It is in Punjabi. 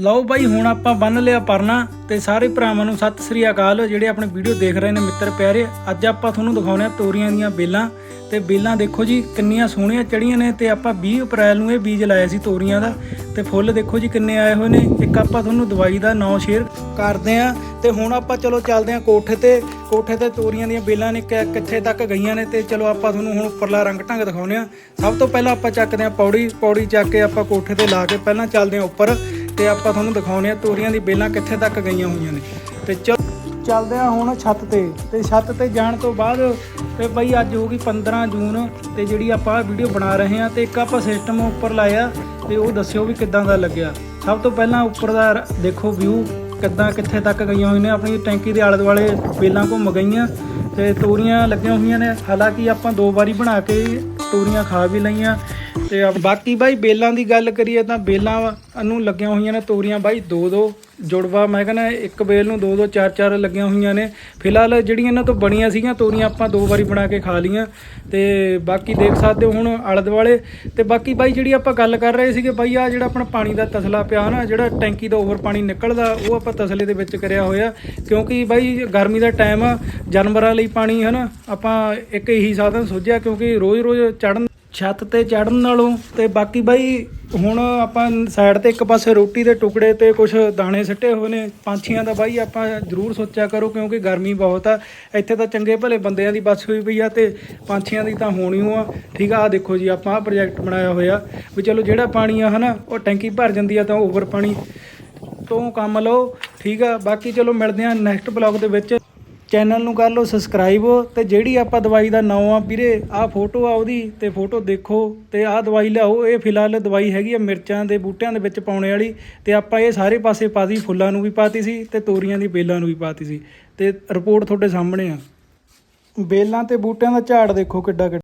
ਲਓ ਬਾਈ, ਹੁਣ ਆਪਾਂ ਬੰਨ ਲਿਆ ਪਰਨਾ ਤੇ ਸਾਰੇ ਭਰਾਵਾਂ ਨੂੰ ਸਤਿ ਸ੍ਰੀ ਅਕਾਲ। ਜਿਹੜੇ ਆਪਣੇ ਵੀਡੀਓ ਦੇਖ ਰਹੇ ਨੇ ਮਿੱਤਰ ਪਿਆਰੇ, ਅੱਜ ਆਪਾਂ ਤੁਹਾਨੂੰ ਦਿਖਾਉਣੇ ਆ ਤੋਰੀਆਂ ਦੀਆਂ ਬੇਲਾਂ। ਤੇ ਬੇਲਾਂ ਦੇਖੋ ਜੀ, ਕਿੰਨੀਆਂ ਸੋਹਣੀਆਂ ਚੜੀਆਂ ਨੇ ਤੇ ਆਪਾਂ 20 ਅਪ੍ਰੈਲ ਨੂੰ ਇਹ ਬੀਜ ਲਾਇਆ ਸੀ ਤੋਰੀਆਂ ਦਾ। ਤੇ ਫੁੱਲ ਦੇਖੋ ਜੀ, ਕਿੰਨੇ ਆਏ ਹੋਏ ਨੇ। ਇੱਕ ਆਪਾਂ ਤੁਹਾਨੂੰ ਦਵਾਈ ਦਾ ਨਾਂ ਸ਼ੇਅਰ ਕਰਦੇ ਆ। ਤੇ ਹੁਣ ਆਪਾਂ ਚਲੋ ਚੱਲਦੇ ਆ ਕੋਠੇ ਤੇ। ਕੋਠੇ ਤੇ ਤੋਰੀਆਂ ਦੀਆਂ ਬੇਲਾਂ ਨੇ ਕਿ- ਕਿੱਥੇ ਤੱਕ ਗਈਆਂ ਨੇ ਤੇ ਚਲੋ ਆਪਾਂ ਤੁਹਾਨੂੰ ਹੁਣ ਉੱਪਰਲਾ ਰੰਗ ਢੰਗ ਦਿਖਾਉਂਦੇ ਆ। ਸਭ ਤੋਂ ਪਹਿਲਾਂ ਆਪਾਂ ਚੱਕਦੇ ਆ ਪੌੜੀ। ਪੌੜੀ ਚੱਕ ਕੇ ਆਪਾਂ ਕੋਠੇ ਤੇ ਲਾ ਕੇ ਪਹਿਲਾਂ ਚੱਲਦੇ ਆ ਉੱਪਰ। ਤੇ ਆਪਾਂ ਤੁਹਾਨੂੰ ਦਿਖਾਉਂਦੇ ਆ ਤੋਰੀਆਂ ਦੀ ਬੇਲਾਂ ਕਿੱਥੇ ਤੱਕ ਗਈਆਂ ਹੋਈਆਂ ਨੇ। ਤੇ ਚੱਲਦੇ ਆ ਹੁਣ ਛੱਤ ਤੇ। ਤੇ ਛੱਤ ਤੇ ਜਾਣ ਤੋਂ ਬਾਅਦ ਤੇ ਬਈ ਅੱਜ ਹੋ ਗਈ 15 ਜੂਨ ਤੇ ਜਿਹੜੀ ਆਪਾਂ ਵੀਡੀਓ ਬਣਾ ਰਹੇ ਆ ਤੇ ਇੱਕ ਆਪਾਂ ਸਿਸਟਮ ਉੱਪਰ ਲਾਇਆ ਤੇ ਉਹ ਦੱਸਿਓ ਵੀ ਕਿੱਦਾਂ ਦਾ ਲੱਗਿਆ। ਸਭ ਤੋਂ ਪਹਿਲਾਂ ਉੱਪਰ ਦਾ ਦੇਖੋ ਵਿਊ ਕਿੱਦਾਂ ਕਿੱਥੇ ਤੱਕ ਗਈਆਂ ਹੋਈਆਂ ਨੇ। ਆਪਣੀ ਟੈਂਕੀ ਦੇ ਆਲੇ ਦੁਆਲੇ ਬੇਲਾਂ ਘੁੰਮ ਗਈਆਂ ਤੇ ਤੋਰੀਆਂ ਲੱਗੀਆਂ ਹੋਈਆਂ ਨੇ। ਹਾਲਾਂਕਿ ਆਪਾਂ ਦੋ ਵਾਰੀ ਬਣਾ ਕੇ ਤੋਰੀਆਂ ਖਾ ਵੀ ਲਈਆਂ। ਤੇ ਬਾਕੀ ਬਾਈ ਬੇਲਾਂ ਦੀ ਗੱਲ ਕਰੀਏ ਤਾਂ ਬੇਲਾਂ ਨੂੰ ਲੱਗੀਆਂ ਹੋਈਆਂ ਨੇ ਤੋਰੀਆਂ ਬਾਈ ਦੋ ਦੋ ਜੁੜਵਾ, ਮੈਂ ਕਹਿੰਦਾ ਇੱਕ ਬੇਲ ਨੂੰ ਦੋ ਦੋ, ਚਾਰ ਚਾਰ ਲੱਗੀਆਂ ਹੋਈਆਂ ਨੇ। ਫਿਲਹਾਲ ਜਿਹੜੀਆਂ ਇਹਨਾਂ ਤੋਂ ਬਣੀਆਂ ਸੀਗੀਆਂ ਤੋਰੀਆਂ ਆਪਾਂ ਦੋ ਵਾਰੀ ਬਣਾ ਕੇ ਖਾ ਲੀਆਂ ਤੇ ਬਾਕੀ ਦੇਖ ਸਕਦੇ ਹੋ ਹੁਣ ਆਲੇ ਦੁਆਲੇ ਤੇ ਬਾਕੀ ਬਾਈ ਜਿਹੜੀ ਆਪਾਂ ਗੱਲ ਕਰ ਰਹੇ ਸੀਗੇ ਬਾਈ ਆ ਜਿਹੜਾ ਆਪਣਾ ਪਾਣੀ ਦਾ ਤਸਲਾ ਪਿਆ ਨਾ, ਜਿਹੜਾ ਟੈਂਕੀ ਦਾ ਓਵਰ ਪਾਣੀ ਨਿਕਲਦਾ, ਉਹ ਆਪਾਂ ਤਸਲੇ ਦੇ ਵਿੱਚ ਕਰਿਆ ਹੋਇਆ। ਕਿਉਂਕਿ ਬਾਈ ਗਰਮੀ ਦਾ ਟਾਈਮ ਆ, ਜਾਨਵਰਾਂ ਲਈ ਪਾਣੀ ਹਨਾ, ਆਪਾਂ ਇੱਕ ਇਹੀ ਸਾਧਨ ਸੋਚਿਆ ਕਿਉਂਕਿ ਰੋਜ਼-ਰੋਜ਼ ਚੜਨ ਛੱਤ ਤੇ ਚੜਨ ਨਾਲੋਂ ਤੇ ਬਾਕੀ ਬਾਈ ਹੁਣ ਆਪਾਂ ਸਾਈਡ ਤੇ ਇੱਕ ਪਾਸੇ ਰੋਟੀ ਦੇ ਟੁਕੜੇ ਤੇ ਕੁਝ ਦਾਣੇ ਸਿੱਟੇ ਹੋਏ ਨੇ, ਪੰਛੀਆਂ ਦਾ ਬਾਈ ਆਪਾਂ ਜ਼ਰੂਰ ਸੋਚਿਆ ਕਰੋ ਕਿਉਂਕਿ ਗਰਮੀ ਬਹੁਤ ਆ, ਇੱਥੇ ਤਾਂ ਚੰਗੇ ਭਲੇ ਬੰਦਿਆਂ ਦੀ ਬਸ ਹੋਈ ਪਈ ਆ ਤੇ ਪੰਛੀਆਂ ਦੀ ਤਾਂ ਹੋਣੀ ਓ ਆ, ਠੀਕ ਆ ਆ ਦੇਖੋ ਜੀ, ਆਪਾਂ ਆ ਪ੍ਰੋਜੈਕਟ ਬਣਾਇਆ ਹੋਇਆ, ਵੀ ਚਲੋ ਜਿਹੜਾ ਪਾਣੀ ਆ ਹਨਾ, ਉਹ ਟੈਂਕੀ ਭਰ ਜਾਂਦੀ ਆ ਤਾਂ ਓਵਰ ਪਾਣੀ, ਤੋਂ ਕੰਮ ਲਓ, ਠੀਕ ਆ, ਬਾਕੀ ਚਲੋ ਮਿਲਦੇ ਆ ਨੈਕਸਟ ਬਲੌਗ ਦੇ ਵਿੱਚ। ਚੈਨਲ ਨੂੰ ਕਰ ਲਓ ਸਬਸਕ੍ਰਾਈਬ ਤੇ ਜਿਹੜੀ ਆਪਾਂ ਦਵਾਈ ਦਾ ਨਾਮ ਆ ਵੀਰੇ, ਆਹ ਫੋਟੋ ਆ ਉਹਦੀ ਤੇ ਫੋਟੋ ਦੇਖੋ ਤੇ ਆਹ ਦਵਾਈ ਲਿਆਓ। ਇਹ ਫਿਲਹਾਲ ਦਵਾਈ ਹੈਗੀ ਆ ਮਿਰਚਾਂ ਦੇ ਬੂਟਿਆਂ ਦੇ ਵਿੱਚ ਪਾਉਣੇ ਵਾਲੀ ਤੇ ਆਪਾਂ ਇਹ ਸਾਰੇ ਪਾਸੇ ਪਾਤੀ ਫੁੱਲਾਂ ਨੂੰ ਵੀ ਪਾਤੀ ਸੀ ਤੇ ਤੋਰੀਆਂ ਦੀ ਬੇਲਾਂ ਨੂੰ ਵੀ ਪਾਤੀ ਸੀ ਤੇ ਰਿਪੋਰਟ ਤੁਹਾਡੇ ਸਾਹਮਣੇ ਆ। ਬੇਲਾਂ ਤੇ ਬੂਟਿਆਂ ਦਾ ਝਾੜ ਦੇਖੋ ਕਿੱਡਾ ਕਿੱਡਾ